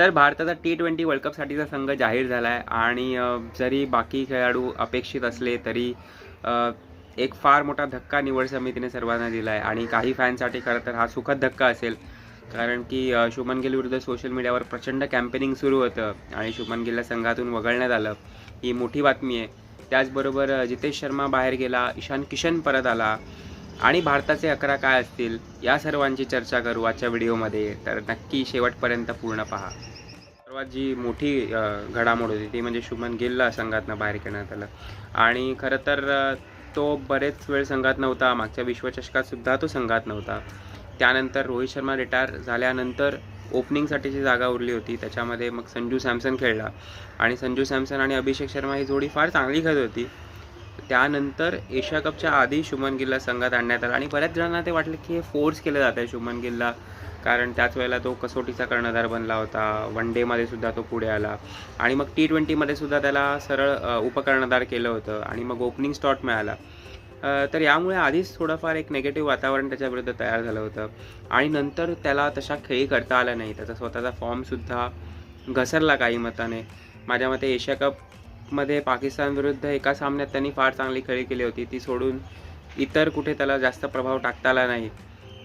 तर भारताचा T twenty world कपसाठीचा संघ जाहीर झाला आहे आणि जरी बाकी खेळाडू अपेक्षित असले तरी एक फार मोठा धक्का निवड समितीने सर्वांना दिला आहे आणि काही फॅनसाठी खरं तर हा सुखद धक्का असेल. कारण की शुभन गिल विरुद्ध सोशल मीडियावर प्रचंड कॅम्पेनिंग सुरू होतं आणि शुभन गिलला संघातून वगळण्यात आलं. ही मोठी बातमी आहे. त्याचबरोबर जितेश शर्मा बाहेर गेला ईशान किशन परत आला आणि भारताचे अकरा काय असतील या सर्वांची चर्चा करू आजच्या व्हिडिओमध्ये. तर नक्की शेवटपर्यंत पूर्ण पहा. सर्वात जी मोठी घडामोड होती ती म्हणजे शुभमन गिलला संघातनं बाहेर करण्यात आलं. आणि खरं तर तो बरेच वेळ संघात नव्हता. मागच्या विश्वचषकात सुद्धा तो संघात नव्हता. त्यानंतर रोहित शर्मा रिटायर झाल्यानंतर ओपनिंगसाठीची जागा उरली होती. त्याच्यामध्ये मग संजू सॅमसन खेळला. आणि संजू सॅमसन आणि अभिषेक शर्मा ही जोडी फार चांगली खेळत होती. त्यानंतर एशिया कपच्या आधी शुभमन गिलला संघात आणण्यात आलं. आणि बऱ्याच जणांना ते वाटलं की हे फोर्स केलं जात आहे शुभमन गिलला. कारण त्याच वेळेला तो कसोटीचा कर्णधार बनला होता. वन डेमध्ये सुद्धा तो पुढे आला. आणि मग टी ट्वेंटीमध्ये सुद्धा त्याला सरळ उपकर्णधार केलं होतं आणि मग ओपनिंग स्टॉट मिळाला. तर यामुळे आधीच थोडंफार एक नेगेटिव्ह वातावरण त्याच्याविरुद्ध तयार झालं होतं. आणि नंतर त्याला तशा खेळी करता आला नाही. त्याचा स्वतःचा फॉर्मसुद्धा घसरला काही मताने. माझ्या मते एशिया कपमध्ये पाकिस्तानविरुद्ध एका सामन्यात त्यांनी फार चांगली खेळी केली होती. ती सोडून इतर कुठे त्याला जास्त प्रभाव टाकता आला नाही.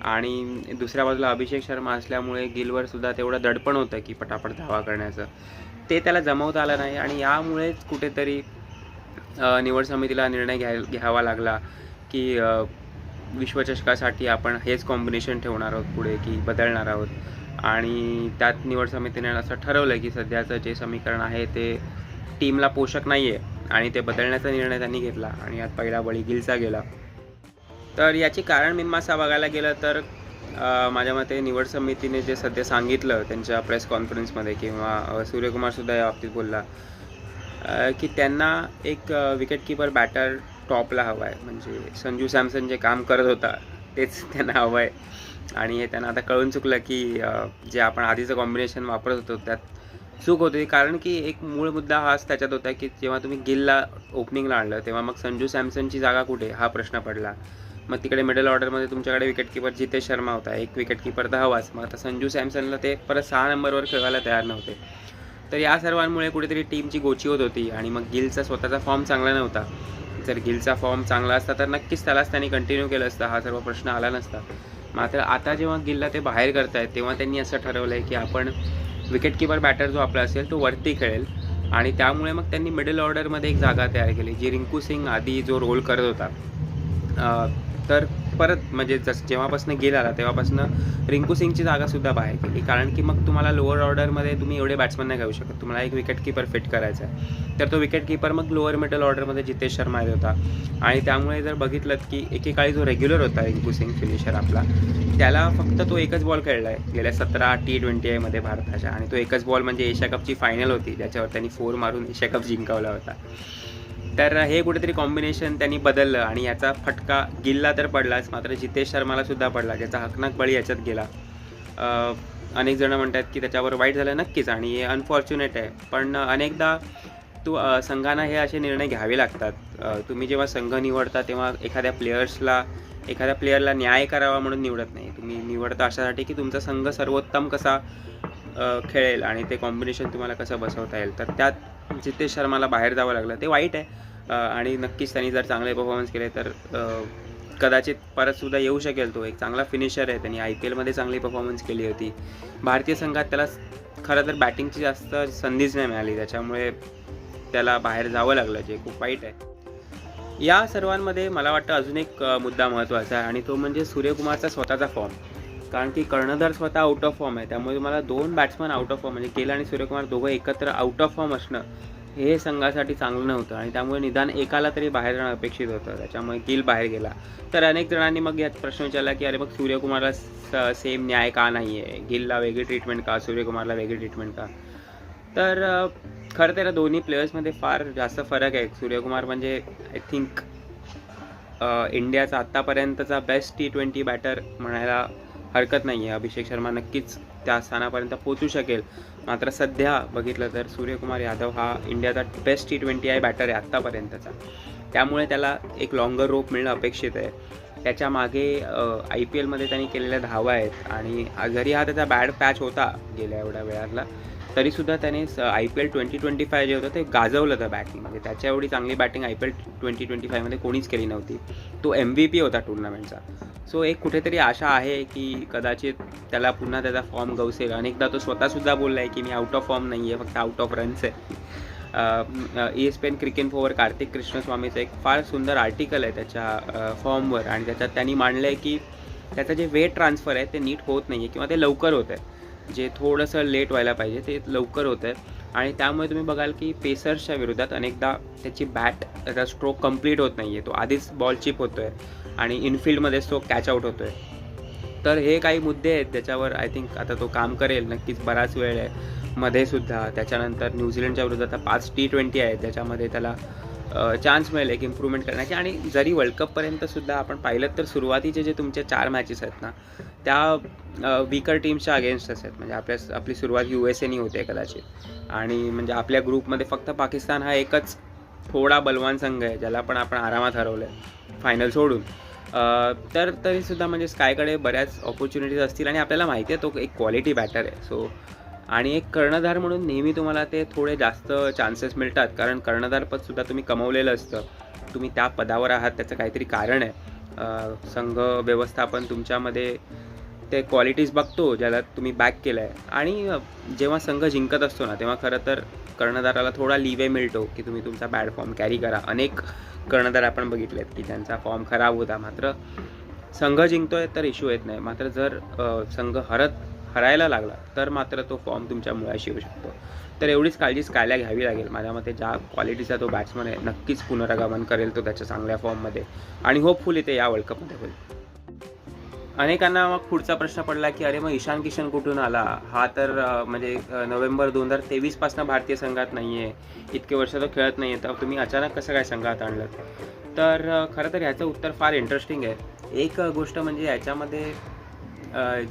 आणि दुसऱ्या बाजूला अभिषेक शर्मा असल्यामुळे गिलवर सुद्धा तेवढं दडपण होतं की पटापट धावा करण्याचं. ते त्याला जमवता आलं नाही आणि यामुळेच कुठेतरी निवड समितीला निर्णय घ्या घ्यावा लागला की विश्वचषकासाठी आपण हेच कॉम्बिनेशन ठेवणार आहोत पुढे की बदलणार आहोत. आणि त्यात निवड समितीने असं ठरवलं की सध्याचं जे समीकरण आहे ते टीमला पोषक नाही आहे आणि ते बदलण्याचा निर्णय त्यांनी घेतला आणि यात पहिला बळी गिलचा गेला. तर याची कारण मीमांसा बघायला गेलं तर माझ्या मते निवड समितीने जे सध्या सांगितलं त्यांच्या प्रेस कॉन्फरन्समध्ये किंवा सूर्यकुमारसुद्धा या बाबतीत बोलला की त्यांना एक विकेटकीपर बॅटर टॉपला हवा आहे म्हणजे संजू सॅमसन जे काम करत होता तेच त्यांना हवं आहे आणि हे त्यांना आता कळून चुकलं की जे आपण आधीचं कॉम्बिनेशन वापरत होतो त्यात चूक होती. कारण की एक मूळ मुद्दा हाच त्याच्यात होता की जेव्हा तुम्ही गिलला ओपनिंगला आणलं तेव्हा मग संजू सॅमसनची जागा कुठे हा प्रश्न पडला. मग तिकडे मिडल ऑर्डरमध्ये तुमच्याकडे विकेटकीपर जितेश शर्मा होता एक विकेटकीपर दहावाच मग आता संजू सॅमसनला ते परत सहा नंबरवर खेळायला तयार नव्हते. तर या सर्वांमुळे कुठेतरी टीमची गोची होत होती आणि मग गिलचा स्वतःचा फॉर्म चांगला नव्हता. जर गिलचा फॉर्म चांगला असता तर नक्कीच त्यालाच त्यांनी कंटिन्यू केलं असतं हा सर्व प्रश्न आला नसता. मात्र आता जेव्हा गिलला ते बाहेर करतायत तेव्हा त्यांनी असं ठरवलं आहे की आपण विकेटकीपर बॅटर जो आपला असेल तो वरती खेळेल. आणि त्यामुळे मग त्यांनी मिडल ऑर्डरमध्ये एक जागा तयार केली जी रिंकू सिंग आधी जो रोल करत होता. तर परत म्हणजे जस जेव्हापासून गेला आला तेव्हापासून रिंकू सिंगची जागासुद्धा बाहेर केली. कारण की मग तुम्हाला लोअर ऑर्डरमध्ये तुम्ही एवढे बॅट्समन नाही घेऊ शकत. तुम्हाला एक विकेट किपर फिट करायचा आहे. तर तो विकेट किपर मग लोअर मिडल ऑर्डरमध्ये जितेश शर्मा येत होता. आणि त्यामुळे जर बघितलं की एकेकाळी जो रेग्युलर होता रिंकू सिंग फिनिशर आपला त्याला फक्त तो एकच बॉल खेळला आहे गेल्या सतरा टी ट्वेंटी आयमध्ये भारताच्या. आणि तो एकच बॉल म्हणजे एशिया कपची फायनल होती ज्याच्यावर त्यांनी फोर मारून एशिया कप जिंकवला होता. तर हे कुठेतरी कॉम्बिनेशन त्यांनी बदललं आणि याचा फटका गिलला तर पडलाच मात्र जितेश शर्माला सुद्धा पडला ज्याचा हकनाक बळी याच्यात गेला. अनेक जणं म्हणतात की त्याच्यावर वाईट झालं नक्कीच आणि हे अनफॉर्च्युनेट आहे. पण अनेकदा तू संघांना हे असे निर्णय घ्यावे लागतात. तुम्ही जेव्हा संघ निवडता तेव्हा एखाद्या प्लेयर्सला एखाद्या प्लेयरला न्याय करावा म्हणून निवडत नाही. तुम्ही निवडता अशासाठी की तुमचा संघ सर्वोत्तम कसा खेळेल आणि ते कॉम्बिनेशन तुम्हाला कसं बसवता येईल. तर त्यात जितेश शर्माला बाहेर जावं लागलं. ते वाईट आहे. आणि नक्कीच त्यांनी जर चांगले परफॉर्मन्स केले तर कदाचित परतसुद्धा येऊ शकेल तो एक चांगला फिनिशर आहे त्यांनी. आय पी एलमध्ये चांगली परफॉर्मन्स केली होती. भारतीय संघात त्याला खरं तर बॅटिंगची जास्त संधीच नाही मिळाली. त्याच्यामुळे त्याला बाहेर जावं लागलं जे खूप वाईट आहे. या सर्वांमध्ये मला वाटतं अजून एक मुद्दा महत्त्वाचा आहे. आणि तो म्हणजे सूर्यकुमारचा स्वतःचा फॉर्म कारण की कर्णधार स्वतः आउट ऑफ फॉर्म आहे. त्यामुळे तुम्हाला दोन बॅट्समन आउट ऑफ फॉर्म म्हणजे केल आणि सूर्यकुमार दोघं एकत्र आउट ऑफ फॉर्म असणं हे संघासाठी चांगलं नव्हतं आणि त्यामुळे निदान एकाला तरी बाहेर जाणं अपेक्षित होतं. त्याच्यामुळे गिल बाहेर गेला. तर अनेक जणांनी मग यात प्रश्न विचारला की अरे मग सूर्यकुमारला सेम न्याय का नाही आहे गिलला वेगळी ट्रीटमेंट का? सूर्यकुमारला वेगळी ट्रीटमेंट का? तर खरं तर दोन्ही प्लेयर्समध्ये फार जास्त फरक आहे. सूर्यकुमार म्हणजे आय थिंक इंडियाचा आत्तापर्यंतचा बेस्ट टी ट्वेंटी बॅटर म्हणायला हरकत नाही आहे अभिषेक शर्मा नक्कीच त्या स्थानापर्यंत पोचू शकेल. मात्र सध्या बघितलं तर सूर्यकुमार यादव हा इंडियाचा best T twenty I batter आहे आत्तापर्यंतचा. त्यामुळे त्याला एक लॉंगर रोप मिळणं अपेक्षित आहे. त्याच्यामागे आय पी एलमध्ये त्यांनी केलेल्या धावा आहेत आणि जरी हा त्याचा बॅड पॅच होता गेल्या एवढ्या वेळातला तरीसुद्धा त्याने I P L twenty twenty five जे होतं ते गाजवलं होतं बॅटिंगमध्ये त्याच्या एवढी चांगली batting I P L twenty twenty फायमध्ये कोणीच केली नव्हती. तो एम व्ही पी होता टुर्नामेंटचा सो एक कुठेतरी आशा आहे की कदाचित त्याला पुन्हा त्याचा फॉर्म गवसेल. अनेकदा तो स्वतःसुद्धा बोलला आहे की मी आउट ऑफ फॉर्म नाही आहे फक्त आउट ऑफ रन्स आहे. E S P N cricinfo Karthik कृष्णस्वामीचं एक फार सुंदर आर्टिकल आहे त्याच्या फॉर्मवर आणि त्याच्यात त्यांनी मांडलं आहे की त्याचं जे वेट ट्रान्सफर आहे ते नीट होत नाही आहे किंवा ते लवकर होत आहे. जे थोडंसं लेट व्हायला पाहिजे ते लवकर होतं आहे. आणि त्यामुळे तुम्ही बघाल की पेसर्सच्या विरोधात अनेकदा त्याची बॅट त्याचा स्ट्रोक कंप्लीट होत नाही आहे तो आधीच बॉल चिप होतो आहे आणि इनफिल्डमध्येच तो कॅच आउट होतो आहे तर हे काही मुद्दे आहेत त्याच्यावर आय थिंक आता तो काम करेल. नक्कीच बराच वेळ आहे. मध्ये सुद्धा त्याच्यानंतर न्यूझीलंडच्या विरुद्ध आता पाच टी ट्वेंटी आहेत. त्याच्यामध्ये त्याला चान्स मिळेल एक इम्प्रूव्हमेंट करण्याची. आणि जरी वर्ल्ड कपपर्यंत सुद्धा आपण पाहिलं तर सुरुवातीचे जे तुमचे चार मॅचेस आहेत ना त्या वीकर टीम्सच्या अगेन्स्ट आहेत. म्हणजे आपल्या आपली सुरुवात यू एस एनी होते कदाचित. आणि म्हणजे आपल्या ग्रुपमध्ये फक्त पाकिस्तान हा एकच थोडा बलवान संघ आहे ज्याला पण आपण आरामात हरवलं आहे फायनल सोडून तर तरीसुद्धा म्हणजे स्कायकडे बऱ्याच ऑपॉर्च्युनिटीज असतील आणि आपल्याला माहिती आहे तो एक क्वालिटी बॅटर आहे. सो आणि एक कर्णधार म्हणून नेहमी तुम्हाला ते थोडे जास्त चान्सेस मिळतात. कारण कर्णधारपदसुद्धा तुम्ही कमवलेलं असतं. तुम्ही त्या पदावर आहात त्याचं काहीतरी कारण आहे. संघ व्यवस्थापन तुमच्यामध्ये ते क्वालिटीज बघतो ज्याला तुम्ही बॅक केलं आहे आणि जेव्हा संघ जिंकत असतो ना तेव्हा खरं तर कर्णधाराला थोडा लिवे मिळतो की तुम्ही तुमचा बॅड फॉर्म कॅरी करा. अनेक कर्णधार आपण बघितलेत की त्यांचा फॉर्म खराब होता मात्र संघ जिंकतोय तर इश्यू येत नाही. मात्र जर संघ हरत हरायला लागला तर मात्र तो फॉर्म तुमच्या मुळाशी येऊ शकतो. तर एवढीच काळजी स्कायला घ्यावी लागेल. माझ्या मते ज्या क्वालिटीचा तो बॅट्समन आहे नक्कीच पुनरागमन करेल तो त्याच्या चांगल्या फॉर्ममध्ये आणि होपफुली ते या वर्ल्ड कपमध्ये होईल. अनेकांना मग पुढचा प्रश्न पडला की अरे मग ईशान किशन कुठून आला? हा तर म्हणजे नोव्हेंबर दोन हजार तेवीसपासून भारतीय संघात नाही आहे इतके वर्ष तो खेळत नाही आहे तर तुम्ही अचानक कसं काय संघात आणलं? तर खरं तर ह्याचं उत्तर फार इंटरेस्टिंग आहे. एक गोष्ट म्हणजे याच्यामध्ये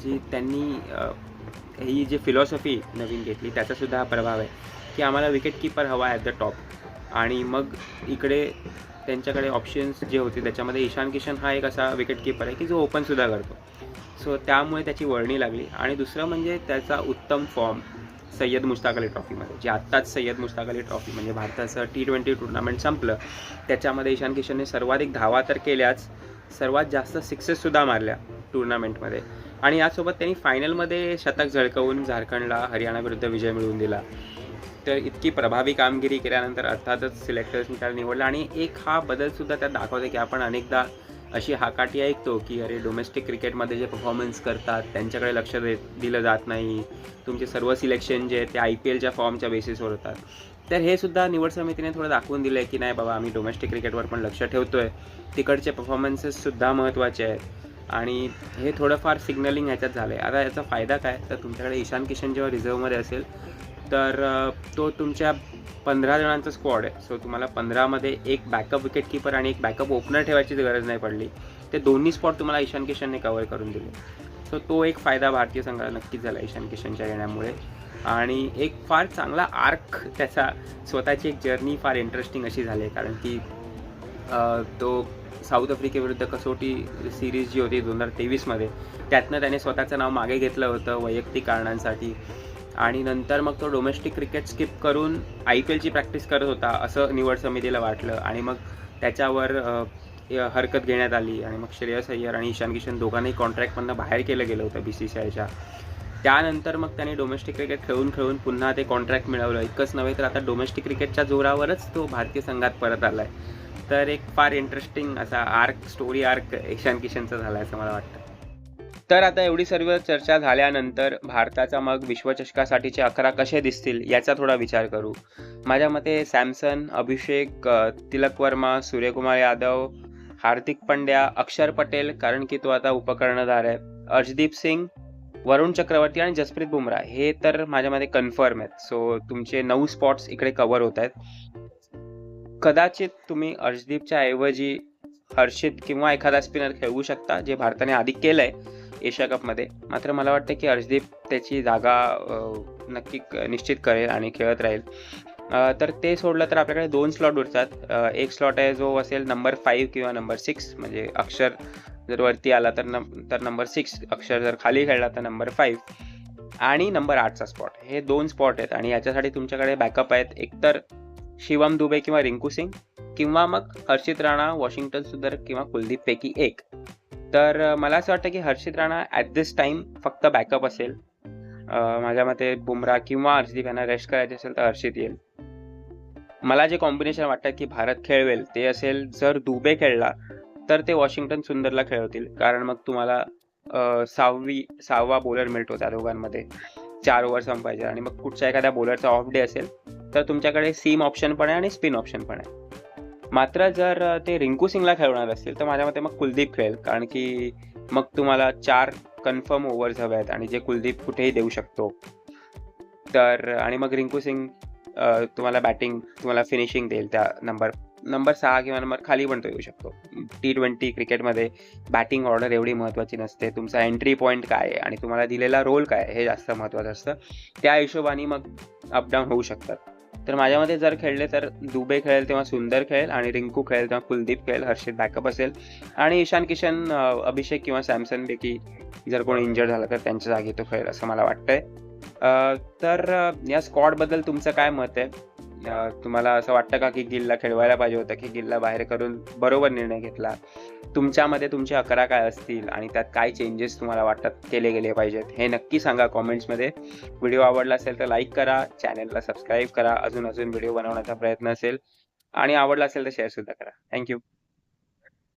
जी त्यांनी ही जी फिलॉसॉफी नवीन घेतली त्याचासुद्धा हा प्रभाव आहे की आम्हाला विकेट किपर हवा ॲट द टॉप आणि मग इकडे त्यांच्याकडे ऑप्शन्स जे होते त्याच्यामध्ये ईशान किशन हा एक असा विकेट किपर आहे की जो ओपनसुद्धा करतो. सो त्यामुळे त्याची वळणी लागली. आणि दुसरं म्हणजे त्याचा उत्तम फॉर्म सय्यद मुश्ताक अली ट्रॉफीमध्ये जे आत्ताच सय्यद मुश्ताक अली ट्रॉफी म्हणजे भारताचं टी ट्वेंटी टुर्नामेंट संपलं. त्याच्यामध्ये ईशान किशनने सर्वाधिक धावा तर केल्याच सर्वात जास्त सिक्सेससुद्धा मारल्या टुर्नामेंटमध्ये आणि यासोबत त्यांनी फायनलमध्ये शतक झळकवून झारखंडला हरियाणाविरुद्ध विजय मिळवून दिला. तर इतकी प्रभावी कामगिरी केल्यानंतर अर्थातच सिलेक्टर्सनी त्याला निवडलं आणि एक हा बदलसुद्धा त्यात दाखवते की आपण अनेकदा अशी हाकाटी ऐकतो की अरे डोमेस्टिक क्रिकेटमध्ये जे परफॉर्मन्स करतात त्यांच्याकडे लक्ष दे दिलं जात नाही. तुमचे सर्व सिलेक्शन जे ते आय पी एलच्या फॉर्मच्या बेसिसवर होतात. तर हे सुद्धा निवड समितीने थोडं दाखवून दिलं आहे की नाही बाबा आम्ही डोमेस्टिक क्रिकेटवर पण लक्ष ठेवतो आहे तिकडचे परफॉर्मन्सेससुद्धा महत्त्वाचे आहेत. आणि हे थोडंफार सिग्नलिंग ह्याच्यात झालं आहे आता याचा फायदा काय? तर तुमच्याकडे ईशान किशन जेव्हा रिझर्वमध्ये असेल तर तो तुमच्या पंधरा जणांचा स्क्वॉड आहे. सो तुम्हाला पंधरामध्ये एक बॅकअप विकेट किपर आणि एक बॅकअप ओपनर ठेवायची गरज नाही पडली. ते दोन्ही स्पॉट तुम्हाला ईशान किशनने कवर करून दिले. सो तो एक फायदा भारतीय संघाला नक्कीच झाला ईशान किशनच्या येण्यामुळे. आणि एक फार चांगला आर्क त्याचा स्वतःची एक जर्नी फार इंटरेस्टिंग अशी झाली आहे. कारण की तो साऊथ आफ्रिकेविरुद्ध कसोटी सिरीज जी होती दोन हजार तेवीसमध्ये त्यातनं त्याने स्वतःचं नाव मागे घेतलं होतं वैयक्तिक कारणांसाठी. आणि नंतर मग तो डोमेस्टिक क्रिकेट स्किप करून आय पी एलची प्रॅक्टिस करत होता असं निवड समितीला वाटलं. आणि मग त्याच्यावर हरकत घेण्यात आली. आणि मग श्रेयस अय्यर आणि ईशान किशन दोघांनाही कॉन्ट्रॅक्टमधनं बाहेर केलं गेलं होतं बी सी सी आयच्या त्यानंतर मग त्याने डोमेस्टिक क्रिकेट खेळून खेळून पुन्हा ते कॉन्ट्रॅक्ट मिळवलं. इतकंच नव्हे तर आता डोमेस्टिक क्रिकेटच्या जोरावरच तो भारतीय संघात परत आला आहे तर एक फार इंटरेस्टिंग असा आर्क स्टोरी आर्क ईशान किशनचा झाला आहे असं मला वाटतं. तर आता एवढी सर्व चर्चा झाल्यानंतर भारताचा मग विश्वचषकासाठीचे अकरा कसे दिसतील याचा थोडा विचार करू. माझ्या मते सॅमसन अभिषेक तिलक वर्मा सूर्यकुमार यादव हार्दिक पंड्या अक्षर पटेल कारण की तो आता उपकर्णधार आहे. अर्शदीप सिंग वरुण चक्रवर्ती आणि जसप्रीत बुमराह हे तर माझ्या मते कन्फर्म आहेत. सो तुमचे नऊ स्पॉट्स इकडे कव्हर होत आहेत. कदाचित तुम्ही अर्शदीपच्या ऐवजी हर्षित किंवा एखादा स्पिनर खेळवू शकता जे भारताने आधी केलंय. एशिया कपमध्ये. मात्र मला वाटतं की अर्शदीप त्याची जागा नक्की निश्चित करेल आणि खेळत राहील. तर ते सोडलं तर आपल्याकडे दोन स्लॉट उरतात. एक स्लॉट आहे जो असेल नंबर फाईव्ह किंवा नंबर सिक्स म्हणजे अक्षर जर वरती आला तर नम तर नंबर सिक्स अक्षर जर खाली खेळला तर नंबर फाईव्ह आणि नंबर आठचा स्पॉट हे दोन स्पॉट आहेत आणि याच्यासाठी तुमच्याकडे बॅकअप आहेत एकतर शिवम दुबे किंवा रिंकू सिंग किंवा मग हर्षित राणा वॉशिंग्टन सुंदर किंवा कुलदीपपैकी एक. तर मला असं वाटतं की Harshit Rana at this time फक्त बॅकअप असेल. माझ्या मते बुमरा किंवा हर्षदीप यांना रेस्ट करायचे असेल तर हर्षित येईल. मला जे कॉम्बिनेशन वाटतं की भारत खेळवेल ते असेल जर दुबे खेळला तर ते वॉशिंग्टन सुंदरला खेळवतील. कारण मग तुम्हाला सहावी सहावा बॉलर मिळतो त्या दोघांमध्ये. चार ओव्हर संपायचे. आणि मग कुठच्या एखाद्या बॉलरचा ऑफ डे असेल तर तुमच्याकडे सीम ऑप्शन पण आहे आणि स्पिन ऑप्शन पण आहे. मात्र जर ते रिंकू सिंगला खेळवणार असतील तर माझ्या मते मग कुलदीप खेळेल. कारण की मग तुम्हाला चार कन्फर्म ओव्हर्स हवे आहेत आणि जे कुलदीप कुठेही देऊ शकतो. तर आणि मग रिंकू सिंग तुम्हाला बॅटिंग तुम्हाला फिनिशिंग देईल त्या नंबर नंबर सहा किंवा नंबर खाली पण तो येऊ शकतो. टी ट्वेंटी क्रिकेटमध्ये बॅटिंग ऑर्डर एवढी महत्त्वाची नसते. तुमचा एंट्री पॉईंट काय आहे आणि तुम्हाला दिलेला रोल काय आहे हे जास्त महत्त्वाचं असतं. त्या हिशोबाने मग अपडाऊन होऊ शकतात. तर माझ्यामध्ये जर खेळले तर दुबे खेळेल तेव्हा सुंदर खेळेल आणि रिंकू खेळेल तेव्हा कुलदीप खेळेल हर्षित बॅकअप असेल. आणि ईशान किशन अभिषेक किंवा सॅमसनपैकी जर कोणी इंजर्ड झालं तर त्यांच्या जागी तो खेळेल असं मला वाटतंय. तर या स्कॉडबद्दल तुमचं काय मत आहे? तुम्हाला असं वाटतं का की गिलला खेळवायला पाहिजे होतं की गिलला बाहेर करून बरोबर निर्णय घेतला? तुमच्यामध्ये तुमचे अकरा काय असतील आणि त्यात काय चेंजेस तुम्हाला वाटतात केले गेले पाहिजेत? हे नक्की सांगा कॉमेंट्समध्ये व्हिडिओ आवडला असेल तर लाईक करा चॅनलला सबस्क्राईब करा. अजून अजून व्हिडिओ बनवण्याचा प्रयत्न असेल आणि आवडला असेल तर शेअर सुद्धा करा. थँक्यू